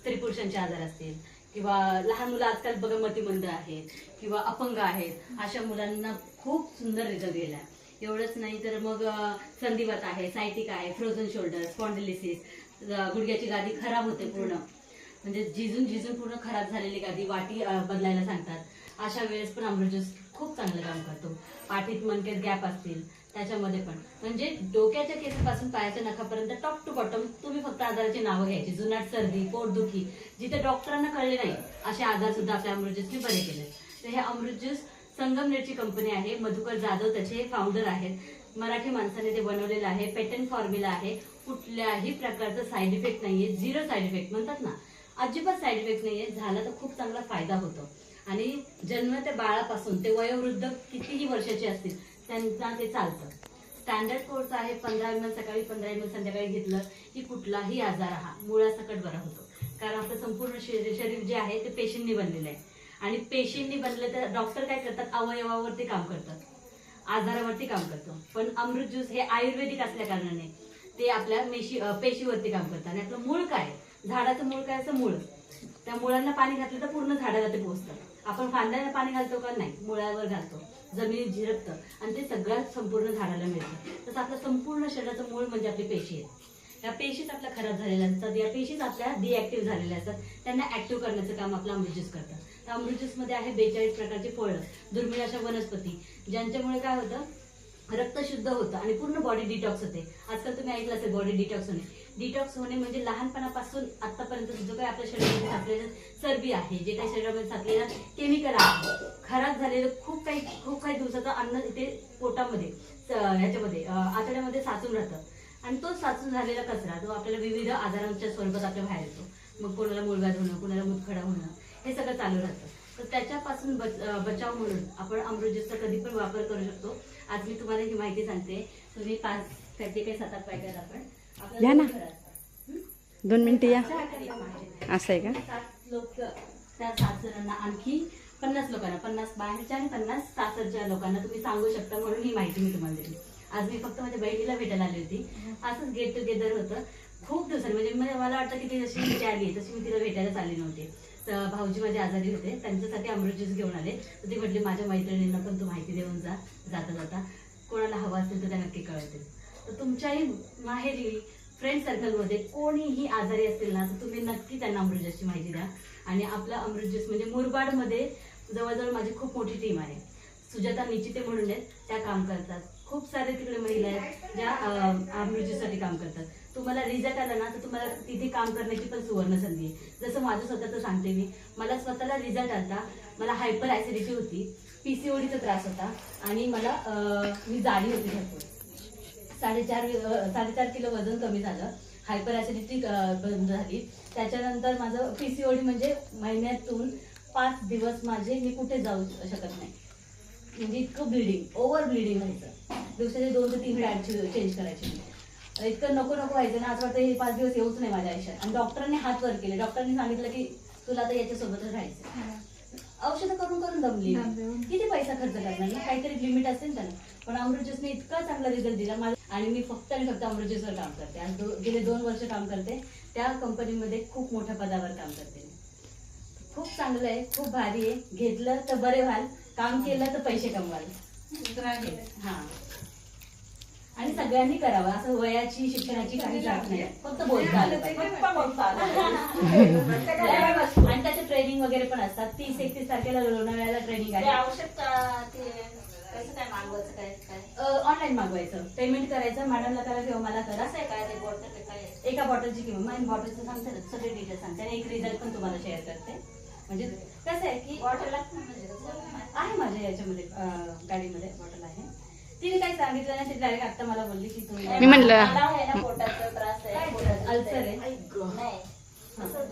स्त्री पुरुषांचे आजार असतील किंवा लहान मुलं आजकाल बघा मतिमंद आहेत किंवा अपंग आहेत अशा मुलांना खूप सुंदर रिझल्ट गेला एवढंच नाही तर मग संधिवत संधिवात आहे सायटिक आहे फ्रोझन शोल्डर स्पॉन्डिलिसिस गुडघ्याची गादी खराब होते पूर्ण. म्हणजे झिजून झिजून पूर्ण खराब झालेली गादी वाटी बदलायला सांगतात. अशा वेळेस पण अमृत ज्यूस खूप चांगलं काम करतो. पाठीत मनकेत गॅप असतील त्याच्यामध्ये पण. म्हणजे डोक्याच्या केसापासून पायाच्या नखापर्यंत टॉप टू बॉटम तुम्ही फक्त आजाराची नावं घ्यायची. जुनाट सर्दी पोटदुखी जिथे डॉक्टरांना कळले नाही असे आजार सुद्धा आपल्या अमृत ज्यूसने बरे केले तर हे अमृत ज्यूस संगमनेरची कंपनी आहे मधुकर जाधव त्याचे फाउंडर आहेत. मराठी माणसाने ते बनवलेलं आहे पेटंट फॉर्म्युला आहे. कुठल्याही प्रकारचा साईड इफेक्ट नाहीये झिरो साईड इफेक्ट म्हणतात ना. अजिबात साईड इफेक्ट नाहीये झाला तर खूप चांगला फायदा होतो. आणि जन्म ते बाळापासून ते वयोवृद्ध कितीही वर्षाचे असतील त्यांना ते चालतं. स्टँडर्ड कोर्स आहे पंधरा एम एल सकाळी पंधरा एम एल संध्याकाळी घेतलं की कुठलाही आजार हा मुळासकट बरा होतो. कारण आपलं संपूर्ण शरीर शरीर जे आहे ते पेशींनी बनलेलं आहे. आणि पेशींनी बनलं तर डॉक्टर काय करतात? अवयवावरती काम करतात. आजारावरती काम करतो. पण अमृत ज्यूस हे आयुर्वेदिक असल्या कारणाने ते आपल्या मेशी पेशीवरती काम करतात. आणि आपलं मूळ काय? झाडाचं मूळ काय? असं मूळ. त्या मुळांना पाणी घातलं तर पूर्ण झाडाला ते पोहोचतं. आपण फांद्याला पाणी घालतो का? नाही. मुळावर घालतो. जमिनीत झिरपतं. आणि ते सगळं संपूर्ण झाडाला मिळतं. तसं आपलं संपूर्ण शरीराचं मूळ म्हणजे आपली पेशी आहे. या पेशीच आपल्या खराब झालेल्या असतात. या पेशीच आपल्या डिॲक्टिव्ह झालेल्या असतात. त्यांना ऍक्टिव्ह करण्याचं काम आपलं अमृत ज्यूस करतं. तर अमृत आहे बेचाळीस प्रकारची फळं. दुर्मिळ अशा वनस्पती. ज्यांच्यामुळे काय होतं? रक्त शुद्ध होतं आणि पूर्ण बॉडी डिटॉक्स होते. आजकाल तुम्ही ऐकलं असेल बॉडी डिटॉक्स होणे. डिटॉक्स होणे म्हणजे लहानपणापासून आतापर्यंत जो काही आपल्या शरीरामध्ये साचलेलं चरबी आहे जे काही शरीरामध्ये साचलेलं केमिकल आहे खराब झालेलं खूप काही खूप काही दिवसाचं अन्न इथे पोटामध्ये ह्याच्यामध्ये आतड्यामध्ये साचून राहतं. आणि तो साचून झालेला कचरा तो आपल्याला विविध आजारांच्या स्वरूपात आपल्या बाहेर येतो. मग कोणाला मुळव्याध होणं कोणाला मुतखडा होणं हे सगळं चालू राहतं. तर त्याच्यापासून बच- बचाव म्हणून आपण अमृत ज्यूसचा कधी पण वापर करू शकतो. आज मी तुम्हाला ही माहिती सांगते. तुम्ही पाच त्याचे काही सात आठ पॅकेट आपण. या ना. दोन मिनिटं या. पाहिजे. असं आहे का? सात लोक त्या सात जणांना आणखी पन्नास लोकांना पन्नास बाहेरच्या आणि पन्नास सासरच्या लोकांना तुम्ही सांगू शकता म्हणून ही माहिती मी तुम्हाला दिली. आज मी फक्त माझ्या बहिणीला भेटायला आली होती. असंच गेट टुगेदर होतं. खूप दिवसांनी म्हणजे मला वाटतं की ती जशी इथे आली तशी मी तिला भेटायला चालली नव्हती. भाऊजी माझे आजारी होते. त्यांच्यासाठी अमृत ज्यूस घेऊन आले. तर ती म्हटली माझ्या मैत्रिणींना पण तू माहिती देऊन जा जाता जाता. कोणाला हवा असेल तर त्या नक्की कळतील तर तुमच्याही माहेरी फ्रेंड सर्कलमध्ये कोणीही आजारी असतील ना तर तुम्ही नक्की त्यांना अमृत ज्यूसची माहिती द्या. आणि आपला अमृत ज्यूस म्हणजे मुरबाडमध्ये जवळजवळ माझी खूप मोठी टीम आहे. सुजाता निचिते म्हणून आहेत. त्या काम करतात. खूप सारे तिकडे महिला आहेत ज्या अमृत ज्यूससाठी काम करतात. तुम्हाला रिझल्ट आला ना तर तुम्हाला तिथे काम करण्याची पण सुवर्ण संधी आहे. जसं माझं स्वतःचं सांगते मी मला स्वतःला रिझल्ट आला मला हायपर ऍसिडिटी होती पीसीओडीचा त्रास होता आणि मला मी जाडी होती भरपूर. साडेचार साडेचार किलो वजन कमी झालं. हायपर ऍसिडिटी बंद झाली. त्याच्यानंतर माझं पीसीओडी म्हणजे महिन्यातून पाच दिवस माझे मी कुठे जाऊ शकत नाही. म्हणजे इतकं ब्लिडिंग ओव्हर ब्लिडिंग व्हायचं. दिवसाचे दोन ते तीन पॅड चेंज करायचे इतकं नको नको व्हायचं ना असं वाटतं हे पाच दिवस येऊच नाही माझ्या आयुष्यात. आणि डॉक्टरांनी हात वर केले. डॉक्टरांनी सांगितलं की तुला आता याच्यासोबतच राहायचं औषधं करून करून दमली किती पैसा खर्च करणार? ना काहीतरी लिमिट असेल त्याला. पण अमृत ज्यूसने इतका चांगला रिझल्ट दिला. माझा आणि मी फक्त आणि फक्त अमृत ज्यूसवर काम करते. आज दो- गेले दोन वर्ष काम करते. त्या कंपनीमध्ये खूप मोठ्या पदावर काम करते मी. खूप चांगलं आहे खूप भारी आहे. घेतलं तर बरे व्हाल. काम केलं तर पैसे कमवाल. हा. आणि सगळ्यांनी करावं. असं वयाची शिक्षणाची काही जात नाही. फक्त बोलता आलं पाहिजे. आणि त्याचे ट्रेनिंग वगैरे पण असतात. तीस एकतीस तारखेला लोणावळ्याला ट्रेनिंग आहे. ऑनलाईन मागवायचं पेमेंट करायचं. मॅडमला करा किंवा मला करा. एका बॉटलची किंमत. मग बॉटलचं सांगते सगळे डिटेल्स सांगते. आणि एक रिझल्ट पण तुम्हाला शेअर करते. म्हणजे कसं आहे की आहे माझ्या याच्यामध्ये गाडीमध्ये बॉटल तिने काय सांगितलं ना ती डायरेक्ट आता मला बोलली की तुम्ही मी म्हणलं. अल्सर आहे. बरं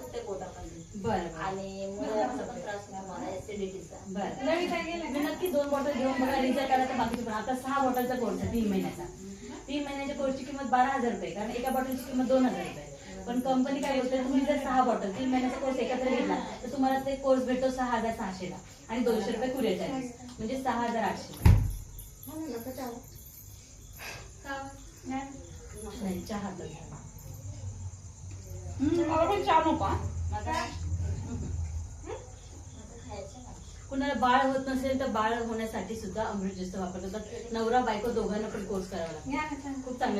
बरं. आणि मुलांचा पण त्रास नाही मला ऍसिडिटीचा बरं. मी नक्की दोन बॉटल घेऊन बघा रिझल्ट आला तर बाकीचे पण आता सहा बॉटलचा कोर्स आहे तीन महिन्याचा. तीन महिन्याच्या कोर्सची किंमत बारा हजार रुपये कारण एका बॉटलची किंमत दोन हजार रुपये पण कंपनी काय बोलते तुम्ही जर सहा बॉटल तीन महिन्याचा कोर्स एकत्र घेतला तर तुम्हाला ते कोर्स भेटतो सहा हजार सहाशेला आणि दोनशे रुपये कुरिअर चार्जेस म्हणजे सहा हजार आठशे नाही चहा पण कुणाला बाळ होत नसेल तर बाळ होण्यासाठी सुद्धा अमृत ज्यूसचा वापर करतात नवरा बायको दोघांना पण कोर्स करावा लागतो. खूप चांगले